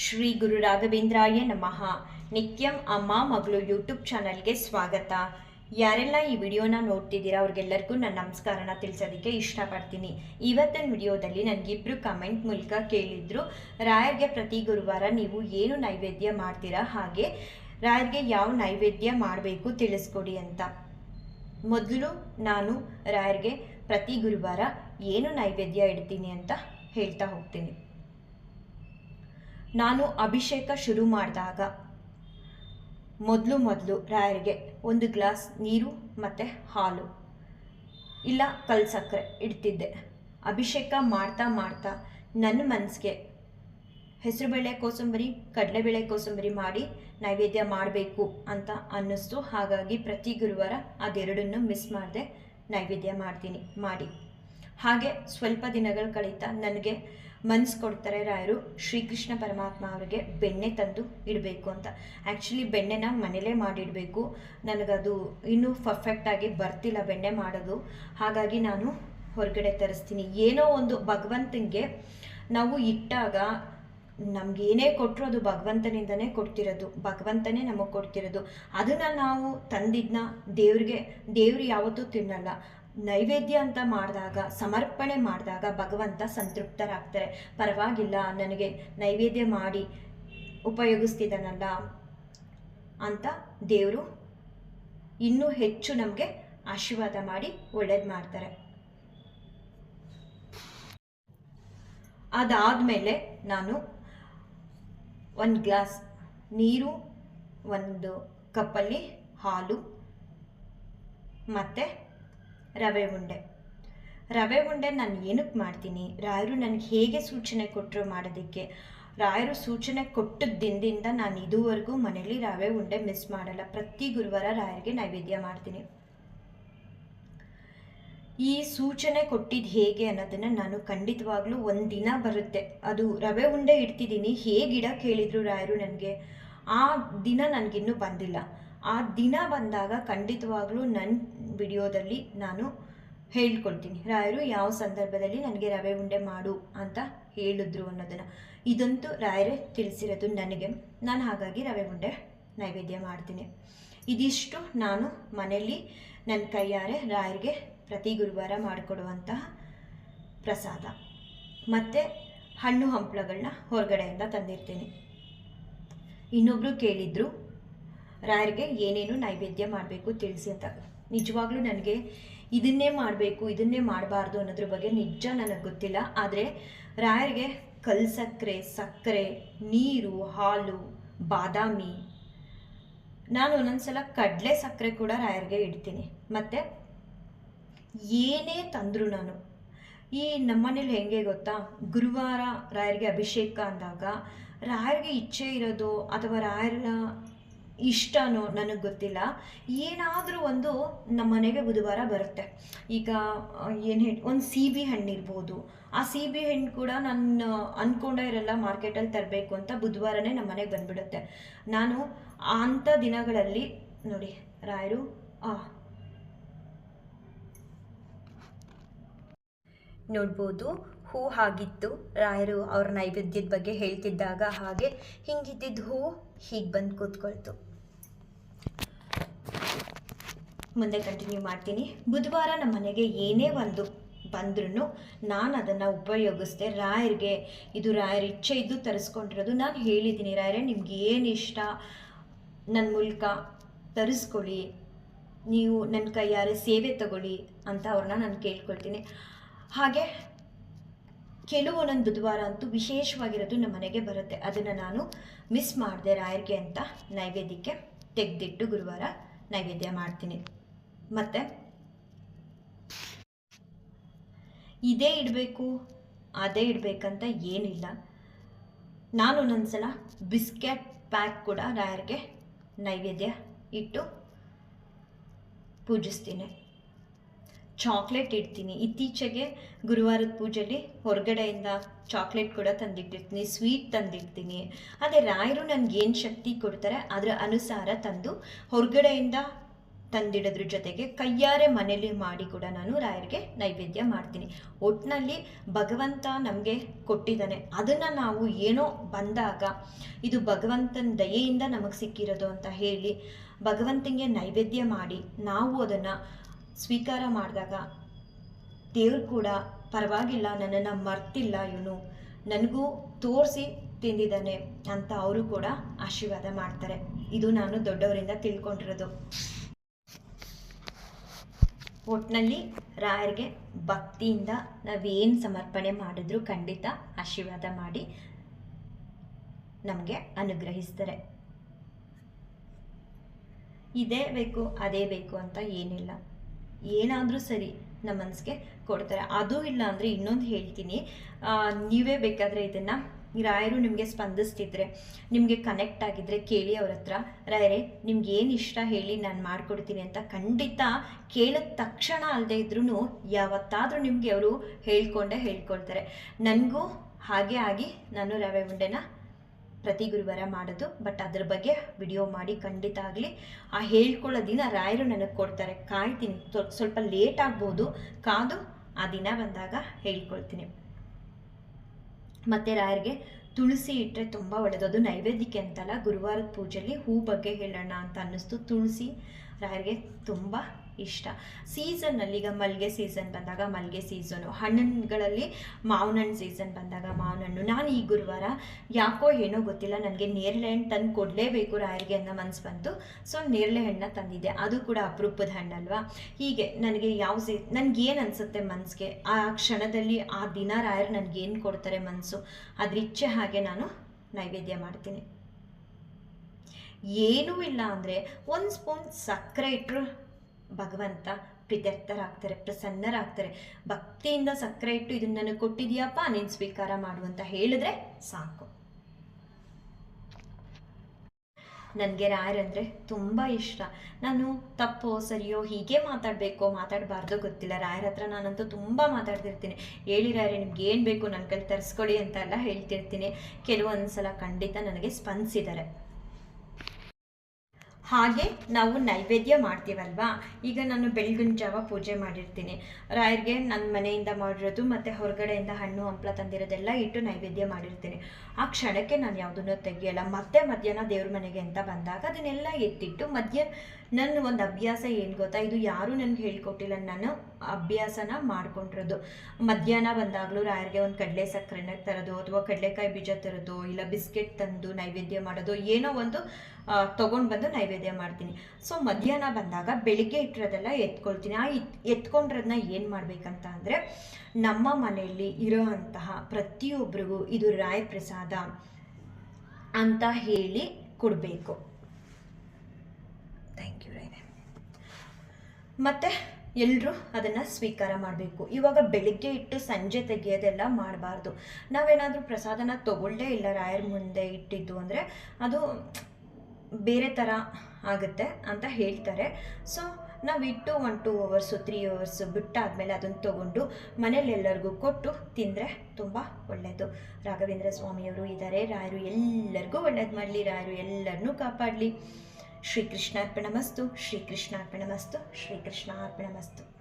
ಶ್ರೀ ಗುರು ರಾಘವೇಂದ್ರಾಯ ನಮಃ. ನಿತ್ಯಂ ಅಮ್ಮ ಮಗಳು ಯೂಟ್ಯೂಬ್ ಚಾನಲ್ಗೆ ಸ್ವಾಗತ. ಯಾರೆಲ್ಲ ಈ ವಿಡಿಯೋನ ನೋಡ್ತಿದ್ದೀರಾ ಅವ್ರಿಗೆಲ್ಲರಿಗೂ ನನ್ನ ನಮಸ್ಕಾರನ ತಿಳಿಸೋದಕ್ಕೆ ಇಷ್ಟಪಡ್ತೀನಿ. ಇವತ್ತಿನ ವಿಡಿಯೋದಲ್ಲಿ ನನಗಿಬ್ರು ಕಮೆಂಟ್ ಮೂಲಕ ಕೇಳಿದ್ರು, ರಾಯರ್ಗೆ ಪ್ರತಿ ಗುರುವಾರ ನೀವು ಏನು ನೈವೇದ್ಯ ಮಾಡ್ತೀರಾ, ಹಾಗೆ ರಾಯರ್ಗೆ ಯಾವ ನೈವೇದ್ಯ ಮಾಡಬೇಕು ತಿಳಿಸ್ಕೊಡಿ ಅಂತ. ಮೊದಲು ನಾನು ರಾಯರ್ಗೆ ಪ್ರತಿ ಗುರುವಾರ ಏನು ನೈವೇದ್ಯ ಇಡ್ತೀನಿ ಅಂತ ಹೇಳ್ತಾ ಹೋಗ್ತೀನಿ. ನಾನು ಅಭಿಷೇಕ ಶುರು ಮಾಡಿದಾಗ. ಮೊದಲು ಮೊದಲು ರಾಯರಿಗೆ ಒಂದು ಗ್ಲಾಸ್ ನೀರು ಮತ್ತು ಹಾಲು. ಇಲ್ಲ, ಕಲ್ ಸಕ್ಕರೆ ಇಡ್ತಿದ್ದೆ. ಅಭಿಷೇಕ ಮಾಡ್ತಾ ಮಾಡ್ತಾ ನನ್ನ ಮನಸ್ಸಿಗೆ ಹೆಸರುಬೇಳೆ ಕೋಸಂಬರಿ, ಕಡಲೆಬೇಳೆ ಕೋಸಂಬರಿ ಮಾಡಿ ನೈವೇದ್ಯ ಮಾಡಬೇಕು ಅಂತ ಅನ್ನಿಸ್ತು. ಹಾಗಾಗಿ ಪ್ರತಿ ಗುರುವಾರ ಅದೆರಡನ್ನು ಮಿಸ್ ಮಾಡದೆ ನೈವೇದ್ಯ ಮಾಡ್ತೀನಿ, ಮಾಡಿ. ಹಾಗೆ ಸ್ವಲ್ಪ ದಿನಗಳು ಕಳೀತಾ ನನಗೆ ಮನ್ಸು ಕೊಡ್ತಾರೆ ರಾಯರು, ಶ್ರೀಕೃಷ್ಣ ಪರಮಾತ್ಮ ಅವರಿಗೆ ಬೆಣ್ಣೆ ತಂದು ಇಡಬೇಕು ಅಂತ. ಆ್ಯಕ್ಚುಲಿ ಬೆಣ್ಣೆನ ಮನೇಲೇ ಮಾಡಿಡಬೇಕು. ನನಗದು ಇನ್ನೂ ಪರ್ಫೆಕ್ಟಾಗಿ ಬರ್ತಿಲ್ಲ ಬೆಣ್ಣೆ ಮಾಡೋದು. ಹಾಗಾಗಿ ನಾನು ಹೊರಗಡೆ ತರಿಸ್ತೀನಿ. ಏನೋ ಒಂದು ಭಗವಂತನಿಗೆ ನಾವು ಇಟ್ಟಾಗ ನಮ್ಗೆ ಏನೇ ಕೊಟ್ಟರು ಅದು ಭಗವಂತನಿಂದನೇ ಕೊಡ್ತಿರೋದು. ಭಗವಂತನೇ ನಮಗೆ ಕೊಡ್ತಿರೋದು. ಅದನ್ನು ನಾವು ತಂದಿದ್ದನ್ನ ದೇವ್ರಿಗೆ, ದೇವ್ರು ಯಾವತ್ತೂ ತಿನ್ನಲ್ಲ. ನೈವೇದ್ಯ ಅಂತ ಮಾಡಿದಾಗ, ಸಮರ್ಪಣೆ ಮಾಡಿದಾಗ ಭಗವಂತ ಸಂತೃಪ್ತರಾಗ್ತಾರೆ. ಪರವಾಗಿಲ್ಲ, ನನಗೆ ನೈವೇದ್ಯ ಮಾಡಿ ಉಪಯೋಗಿಸ್ತಿದ್ದಾನಲ್ಲ ಅಂತ ದೇವರು ಇನ್ನೂ ಹೆಚ್ಚು ನಮಗೆ ಆಶೀರ್ವಾದ ಮಾಡಿ ಒಳ್ಳೇದು ಮಾಡ್ತಾರೆ. ಅದಾದಮೇಲೆ ನಾನು ಒಂದು ಗ್ಲಾಸ್ ನೀರು, ಒಂದು ಕಪ್ಪಲ್ಲಿ ಹಾಲು, ಮತ್ತು ರವೆ ಉಂಡೆ. ರವೆ ಉಂಡೆ ನಾನು ಏನಕ್ಕೆ ಮಾಡ್ತೀನಿ? ರಾಯರು ನನಗೆ ಹೇಗೆ ಸೂಚನೆ ಕೊಟ್ಟರು ಮಾಡೋದಕ್ಕೆ? ರಾಯರು ಸೂಚನೆ ಕೊಟ್ಟಿದ್ದ ದಿನದಿಂದ ನಾನು ಇದುವರೆಗೂ ಮನೇಲಿ ರವೆ ಉಂಡೆ ಮಿಸ್ ಮಾಡಲ್ಲ. ಪ್ರತಿ ಗುರುವಾರ ರಾಯರಿಗೆ ನೈವೇದ್ಯ ಮಾಡ್ತೀನಿ. ಈ ಸೂಚನೆ ಕೊಟ್ಟಿದ್ದು ಹೇಗೆ ಅನ್ನೋದನ್ನು ನಾನು ಖಂಡಿತವಾಗ್ಲೂ ಒಂದು ದಿನ ಬರುತ್ತೆ. ಅದು ರವೆ ಉಂಡೆ ಇಡ್ತಿದ್ದೀನಿ. ಗಿಡ ಕೇಳಿದ್ರು ರಾಯರು ನನಗೆ? ಆ ದಿನ ನನಗಿನ್ನೂ ಬಂದಿಲ್ಲ. ಆ ದಿನ ಬಂದಾಗ ಖಂಡಿತವಾಗ್ಲೂ ನನ್ನ ವಿಡಿಯೋದಲ್ಲಿ ನಾನು ಹೇಳ್ಕೊಳ್ತೀನಿ. ರಾಯರು ಯಾವ ಸಂದರ್ಭದಲ್ಲಿ ನನಗೆ ರವೆ ಉಂಡೆ ಮಾಡು ಅಂತ ಹೇಳಿದ್ರು ಅನ್ನೋದನ್ನು. ಇದಂತೂ ರಾಯರೇ ತಿಳಿಸಿರೋದು ನನಗೆ. ನಾನು ಹಾಗಾಗಿ ರವೆ ಉಂಡೆ ನೈವೇದ್ಯ ಮಾಡ್ತೀನಿ. ಇದಿಷ್ಟು ನಾನು ಮನೆಯಲ್ಲಿ ನನ್ನ ಕೈಯಾರೆ ರಾಯರಿಗೆ ಪ್ರತಿ ಗುರುವಾರ ಮಾಡಿಕೊಡುವಂತಹ ಪ್ರಸಾದ. ಮತ್ತು ಹಣ್ಣು ಹಂಪ್ಲಗಳನ್ನ ಹೊರಗಡೆಯಿಂದ ತಂದಿರ್ತೀನಿ. ಇನ್ನೊಬ್ಬರು ಕೇಳಿದರು, ರಾಯರಿಗೆ ಏನೇನು ನೈವೇದ್ಯ ಮಾಡಬೇಕು ತಿಳಿಸಿ ಅಂತ. ನಿಜವಾಗ್ಲೂ ನನಗೆ ಇದನ್ನೇ ಮಾಡಬೇಕು, ಇದನ್ನೇ ಮಾಡಬಾರ್ದು ಅನ್ನೋದ್ರ ಬಗ್ಗೆ ನಿಜ ನನಗೆ ಗೊತ್ತಿಲ್ಲ. ಆದರೆ ರಾಯರಿಗೆ ಕಲ್ಸಕ್ಕರೆ ಸಕ್ಕರೆ ನೀರು, ಹಾಲು, ಬಾದಾಮಿ, ನಾನು ಒಂದೊಂದ್ಸಲ ಕಡಲೆ ಸಕ್ಕರೆ ಕೂಡ ರಾಯರಿಗೆ ಇಡ್ತೀನಿ. ಮತ್ತು ಏನೇ ತಂದರು ನಾನು, ಈ ನಮ್ಮನೇಲಿ ಹೆಂಗೆ ಗೊತ್ತಾ? ಗುರುವಾರ ರಾಯರಿಗೆ ಅಭಿಷೇಕ ಅಂದಾಗ ರಾಯರಿಗೆ ಇಚ್ಛೆ ಇರೋದು ಅಥವಾ ರಾಯರ ಇಷ್ಟನೋ ನನಗೆ ಗೊತ್ತಿಲ್ಲ. ಏನಾದರೂ ಒಂದು ನಮ್ಮ ಮನೆಗೆ ಬುಧವಾರ ಬರುತ್ತೆ. ಈಗ ಏನು ಹೇಳಿ, ಒಂದು ಸಿ ಬಿ ಹಣ್ಣಿರ್ಬೋದು ಆ ಸಿ ಬಿ ಹಣ್ಣು ಕೂಡ ನಾನು ಅಂದ್ಕೊಂಡೇ ಇರಲ್ಲ ಮಾರ್ಕೆಟಲ್ಲಿ ತರಬೇಕು ಅಂತ ಬುಧವಾರನೇ ನಮ್ಮ ಮನೆಗೆ ಬಂದುಬಿಡುತ್ತೆ. ನಾನು ಅಂಥ ದಿನಗಳಲ್ಲಿ, ನೋಡಿ, ರಾಯರು, ಆ. ನೋಡ್ಬೋದು. ಹೂ ಹಾಗಿತ್ತು. ರಾಯರು ಅವ್ರ ನೈವೇದ್ಯದ ಬಗ್ಗೆ ಹೇಳ್ತಿದ್ದಾಗ ಹಾಗೆ ಹಿಂಗಿದ್ದಿದ್ದು ಹೂ ಹೀಗೆ ಬಂದು ಕೂತ್ಕೊಳ್ತು. ಮುಂದೆ ಕಂಟಿನ್ಯೂ ಮಾಡ್ತೀನಿ. ಬುಧವಾರ ನಮ್ಮ ಮನೆಗೆ ಏನೇ ಒಂದು ಬಂದ್ರೂ ನಾನು ಅದನ್ನು ಉಪಯೋಗಿಸ್ದೆ. ರಾಯರಿಗೆ ಇದು ರಾಯರ ಇಚ್ಛೆ ಇದ್ದು ತರಿಸ್ಕೊಂಡಿರೋದು. ನಾನು ಹೇಳಿದ್ದೀನಿ, ರಾಯರೇ, ನಿಮ್ಗೆ ಏನು ಇಷ್ಟ? ನನ್ನ ಮೂಲಕ ತರಿಸ್ಕೊಳ್ಳಿ. ನೀವು ನನ್ನ ಕೈಯಾರೆ ಸೇವೆ ತಗೊಳ್ಳಿ ಅಂತ ಅವ್ರನ್ನ ನಾನು ಕೇಳ್ಕೊಳ್ತೀನಿ. ಹಾಗೆ ಕೆಲವು ಒಂದೊಂದು ಬುಧವಾರ ಅಂತೂ ವಿಶೇಷವಾಗಿರೋದು ನಮ್ಮ ಮನೆಗೆ ಬರುತ್ತೆ. ಅದನ್ನು ನಾನು ಮಿಸ್ ಮಾಡಿದೆ ರಾಯರಿಗೆ ಅಂತ ನೈವೇದ್ಯಕ್ಕೆ ತೆಗೆದಿಟ್ಟು ಗುರುವಾರ ನೈವೇದ್ಯ ಮಾಡ್ತೀನಿ. ಮತ್ತು? ಇದೇ ಇಡಬೇಕು, ಅದೇ ಇಡಬೇಕಂತ ಏನಿಲ್ಲ. ನಾನು ಒಂದೊಂದ್ಸಲ ಬಿಸ್ಕೆಟ್ ಪ್ಯಾಕ್ ಕೂಡ ರಾಯರಿಗೆ ನೈವೇದ್ಯ ಇಟ್ಟು ಪೂಜಿಸ್ತೀನಿ. ಚಾಕ್ಲೇಟ್ ಇಡ್ತೀನಿ. ಇತ್ತೀಚೆಗೆ ಗುರುವಾರದ ಪೂಜೆಯಲ್ಲಿ ಹೊರಗಡೆಯಿಂದ ಚಾಕ್ಲೇಟ್ ಕೂಡ ತಂದಿಟ್ಟಿರ್ತೀನಿ ಸ್ವೀಟ್ ತಂದಿಡ್ತೀನಿ. ಅದೇ ರಾಯರು ನನಗೆ ಏನು ಶಕ್ತಿ ಕೊಡ್ತಾರೆ, ಅದರ ಅನುಸಾರ ತಂದು ಹೊರಗಡೆಯಿಂದ ತಂದಿಡೋದ್ರ ಜೊತೆಗೆ ಕೈಯಾರೆ ಮನೇಲಿ ಮಾಡಿ ಕೂಡ ನಾನು ರಾಯರಿಗೆ ನೈವೇದ್ಯ ಮಾಡ್ತೀನಿ. ಒಟ್ಟಿನಲ್ಲಿ ಭಗವಂತ ನಮಗೆ ಕೊಟ್ಟಿದ್ದಾನೆ. ಅದನ್ನು ನಾವು ಏನೋ ಬಂದಾಗ, ಇದು ಭಗವಂತನ ದಯೆಯಿಂದ ನಮಗೆ ಸಿಕ್ಕಿರೋದು ಅಂತ ಹೇಳಿ ಭಗವಂತನಿಗೆ ನೈವೇದ್ಯ ಮಾಡಿ ನಾವು ಅದನ್ನು ಸ್ವೀಕಾರ ಮಾಡಿದಾಗ ದೇವ್ರು ಕೂಡ ಪರವಾಗಿಲ್ಲ, ನನ್ನನ್ನು ಮರ್ತಿಲ್ಲ ಇವನು. ನನಗೂ ತೋರಿಸಿ ತಿಂದಿದ್ದಾನೆ ಅಂತ ಅವರು ಕೂಡ ಆಶೀರ್ವಾದ ಮಾಡ್ತಾರೆ. ಇದು ನಾನು ದೊಡ್ಡವರಿಂದ ತಿಳ್ಕೊಂಡಿರೋದು. ಒಟ್ಟಿನಲ್ಲಿ ರಾಯರಿಗೆ ಭಕ್ತಿಯಿಂದ ನಾವೇನು ಸಮರ್ಪಣೆ ಮಾಡಿದ್ರು ಖಂಡಿತ ಆಶೀರ್ವಾದ ಮಾಡಿ ನಮಗೆ ಅನುಗ್ರಹಿಸ್ತಾರೆ. ಇದೇ ಬೇಕು, ಅದೇ ಬೇಕು ಅಂತ ಏನಿಲ್ಲ. ಏನಾದರೂ ಸರಿ ನಮ್ಮ ಮನಸ್ಸಿಗೆ ಕೊಡ್ತಾರೆ. ಅದು ಇಲ್ಲ ಅಂದರೆ ಇನ್ನೊಂದು ಹೇಳ್ತೀನಿ. ನೀವೇ ಬೇಕಾದರೆ ಇದನ್ನು ರಾಯರು ನಿಮಗೆ ಸ್ಪಂದಿಸ್ತಿದ್ರೆ, ನಿಮಗೆ ಕನೆಕ್ಟ್ ಆಗಿದ್ರೆ ಕೇಳಿ ಅವ್ರ ಹತ್ರ. ರಾಯರೇ, ನಿಮ್ಗೆ ಏನು ಇಷ್ಟ ಹೇಳಿ ನಾನು ಮಾಡಿಕೊಡ್ತೀನಿ ಅಂತ ಖಂಡಿತ ಕೇಳಿದ ತಕ್ಷಣ ಅಲ್ಲದೆ ಇದ್ರೂ ಯಾವತ್ತಾದರೂ ನಿಮಗೆ ಅವರು ಹೇಳ್ಕೊಂಡೇ ಹೇಳ್ಕೊಳ್ತಾರೆ. ನನಗೂ ಹಾಗೆ ಆಗಿ ನಾನು ರವೆ ಉಂಡೆನ ಪ್ರತಿ ಗುರುವಾರ ಮಾಡೋದು ಬಟ್ ಅದ್ರ ಬಗ್ಗೆ ವಿಡಿಯೋ ಮಾಡಿ ಖಂಡಿತ ಆಗಲಿ. ಆ ಹೇಳ್ಕೊಳ್ಳೋ ದಿನ ರಾಯರು ನನಗೆ ಕೊಡ್ತಾರೆ. ಕಾಯ್ತೀನಿ ಸ್ವಲ್ಪ ಲೇಟ್ ಆಗ್ಬೋದು. ಕಾದು, ಆ ದಿನ ಬಂದಾಗ ಹೇಳ್ಕೊಳ್ತೀನಿ. ಮತ್ತು ರಾಯರಿಗೆ ತುಳಸಿ ಇಟ್ಟರೆ ತುಂಬ ಒಳ್ಳೆಯದು ಅದು ನೈವೇದ್ಯಕ್ಕೆ ಅಂತಲ್ಲ, ಗುರುವಾರದ ಪೂಜೆಯಲ್ಲಿ ಹೂ ಬಗ್ಗೆ ಹೇಳೋಣ ಅಂತ ಅನ್ನಿಸ್ತು. ತುಳಸಿ ರಾಯರಿಗೆ ತುಂಬ ಇಷ್ಟ. ಸೀಸನ್ನಲ್ಲಿ ಈಗ ಮಲ್ಲಿಗೆ ಸೀಸನ್ ಬಂದಾಗ ಮಲ್ಲಿಗೆ ಸೀಸನು ಹಣ್ಣುಗಳಲ್ಲಿ ಮಾವಿನ ಹಣ್ಣು ಸೀಸನ್ ಬಂದಾಗ ಮಾವಿನ ಹಣ್ಣು ನಾನು ಈ ಗುರುವಾರ ಯಾಕೋ ಏನೋ ಗೊತ್ತಿಲ್ಲ. ನನಗೆ ನೇರಳೆ ಹಣ್ಣು ತಂದು ಕೊಡಲೇಬೇಕು ರಾಯರಿಗೆ ಅನ್ನೋ ಮನಸ್ಸು ಬಂತು. ಸೊ ನೇರಳೆ ಹಣ್ಣನ್ನ ತಂದಿದ್ದೆ. ಅದು ಕೂಡ ಅಪರೂಪದ ಹಣ್ಣಲ್ವಾ? ಹೀಗೆ ನನಗೆ ಯಾವ ಸೀ ಏನು ಅನಿಸುತ್ತೆ ಮನಸ್ಸಿಗೆ ಆ ಕ್ಷಣದಲ್ಲಿ, ಆ ದಿನ ರಾಯರು ನನಗೇನು ಕೊಡ್ತಾರೆ ಮನಸ್ಸು ಅದ್ರ ಇಚ್ಛೆ ಹಾಗೆ ನಾನು ನೈವೇದ್ಯ ಮಾಡ್ತೀನಿ. ಏನೂ ಇಲ್ಲ ಅಂದರೆ ಒಂದು ಸ್ಪೂನ್ ಸಕ್ಕರೆ ಇಟ್ಟರು ಭಗವಂತ ಪ್ರಿತ್ಯರ್ಥರಾಗ್ತಾರೆ ಪ್ರಸನ್ನರಾಗ್ತಾರೆ. ಭಕ್ತಿಯಿಂದ ಸಕ್ಕರೆ ಇಟ್ಟು ಇದನ್ನ ನನಗೆ ಕೊಟ್ಟಿದ್ಯಪ್ಪ, ನೀನು ಸ್ವೀಕಾರ ಮಾಡು ಅಂತ ಹೇಳಿದ್ರೆ ಸಾಕು. ನನಗೆ ರಾಯರಂದರೆ ತುಂಬ ಇಷ್ಟ. ನಾನು ತಪ್ಪೋ, ಸರಿಯೋ, ಹೀಗೆ ಮಾತಾಡಬೇಕೋ, ಮಾತಾಡಬಾರ್ದು ಗೊತ್ತಿಲ್ಲ. ರಾಯರ ಹತ್ರ ನಾನಂತೂ ತುಂಬ ಮಾತಾಡ್ತಿರ್ತೀನಿ. ಹೇಳಿ ರಾಯರೇ, ನಿಮ್ಗೆ ಏನು ಬೇಕು ನನ್ನ ಕೈಲಿ ತರಿಸ್ಕೊಳ್ಳಿ ಅಂತ ಎಲ್ಲ ಹೇಳ್ತಿರ್ತೀನಿ. ಕೆಲವೊಂದು ಸಲ ಖಂಡಿತ ನನಗೆ ಸ್ಪಂದಿಸಿದ್ದಾರೆ. ಹಾಗೆ ನಾವು ನೈವೇದ್ಯ ಮಾಡ್ತೀವಲ್ವಾ? ಈಗ ನಾನು ಬೆಳಗಿನ ಜಾವ ಪೂಜೆ ಮಾಡಿರ್ತೀನಿ. ರಾಯರಿಗೆ ನನ್ನ ಮನೆಯಿಂದ ಮಾಡಿರೋದು ಮತ್ತು ಹೊರಗಡೆಯಿಂದ ಹಣ್ಣು, ಹಂಪಲ ತಂದಿರೋದೆಲ್ಲ ಇಟ್ಟು ನೈವೇದ್ಯ ಮಾಡಿರ್ತೀನಿ. ಆ ಕ್ಷಣಕ್ಕೆ ನಾನು ಯಾವುದನ್ನು ತೆಗಿಯಲ್ಲ. ಮತ್ತೆ ಮಧ್ಯಾಹ್ನ ದೇವ್ರ ಮನೆಗೆ ಅಂತ ಬಂದಾಗ ಅದನ್ನೆಲ್ಲ ಎತ್ತಿಟ್ಟು ಮಧ್ಯ ನನ್ನ ಒಂದು ಅಭ್ಯಾಸ ಏನು ಗೊತ್ತಾ? ಇದು ಯಾರೂ ನನಗೆ ಹೇಳ್ಕೊಟ್ಟಿಲ್ಲ. ನಾನು ಅಭ್ಯಾಸನ ಮಾಡ್ಕೊಂಡಿರೋದು. ಮಧ್ಯಾಹ್ನ ಬಂದಾಗಲೂ ರಾಯರಿಗೆ ಒಂದು ಕಡಲೆ ಸಕ್ಕರೆನ ತರೋದು ಅಥವಾ ಕಡಲೆಕಾಯಿ ಬೀಜ ತರೋದು ಇಲ್ಲ ಬಿಸ್ಕೆಟ್ ತಂದು ನೈವೇದ್ಯ ಮಾಡೋದು ಏನೋ ಒಂದು ತೊಗೊಂಡು ಬಂದು ನೈವೇದ್ಯ ಮಾಡ್ತೀನಿ. ಸೊ, ಮಧ್ಯಾಹ್ನ ಬಂದಾಗ ಬೆಳಿಗ್ಗೆ ಇಟ್ಟಿರೋದೆಲ್ಲ ಎತ್ಕೊಳ್ತೀನಿ. ಆ ಎತ್ಕೊಂಡಿರೋದನ್ನ ಏನು ಮಾಡಬೇಕಂತ ಅಂದರೆ, ನಮ್ಮ ಮನೆಯಲ್ಲಿ ಇರೋ ಅಂತಹ ಪ್ರತಿಯೊಬ್ಬರಿಗೂ ಇದು ರಾಯ ಪ್ರಸಾದ ಅಂತ ಹೇಳಿ ಕೊಡಬೇಕು. ಥ್ಯಾಂಕ್ ಯು ರೈನೆ ಮತ್ತು? ಎಲ್ಲರೂ ಅದನ್ನು ಸ್ವೀಕಾರ ಮಾಡಬೇಕು. ಇವಾಗ ಬೆಳಿಗ್ಗೆ ಇಟ್ಟು ಸಂಜೆ ತೆಗೆಯೋದೆಲ್ಲ ಮಾಡಬಾರ್ದು. ನಾವೇನಾದರೂ ಪ್ರಸಾದನ ತಗೊಳ್ಳೇ ಇಲ್ಲ ರಾಯರ ಮುಂದೆ ಇಟ್ಟಿದ್ದು ಅಂದರೆ ಅದು ಬೇರೆ ಥರ ಆಗುತ್ತೆ ಅಂತ ಹೇಳ್ತಾರೆ. ಸೊ ನಾವು ಇಟ್ಟು one two hours three hours ಬಿಟ್ಟಾದಮೇಲೆ ಅದನ್ನು ತೊಗೊಂಡು ಮನೇಲೆಲ್ಲರಿಗೂ ಕೊಟ್ಟು ತಿಂದರೆ ತುಂಬ ಒಳ್ಳೆಯದು ರಾಘವೇಂದ್ರ ಸ್ವಾಮಿಯವರು ಇದ್ದಾರೆ ರಾಯರು ಎಲ್ಲರಿಗೂ ಒಳ್ಳೇದು ಮಾಡಲಿ, ರಾಯರು ಎಲ್ಲರನ್ನೂ ಕಾಪಾಡಲಿ. ಶ್ರೀಕೃಷ್ಣಾರ್ಪಣಮಸ್ತು ಶ್ರೀಕೃಷ್ಣಾರ್ಪಣಮಸ್ತು ಶ್ರೀಕೃಷ್ಣಾರ್ಪಣಮಸ್ತು.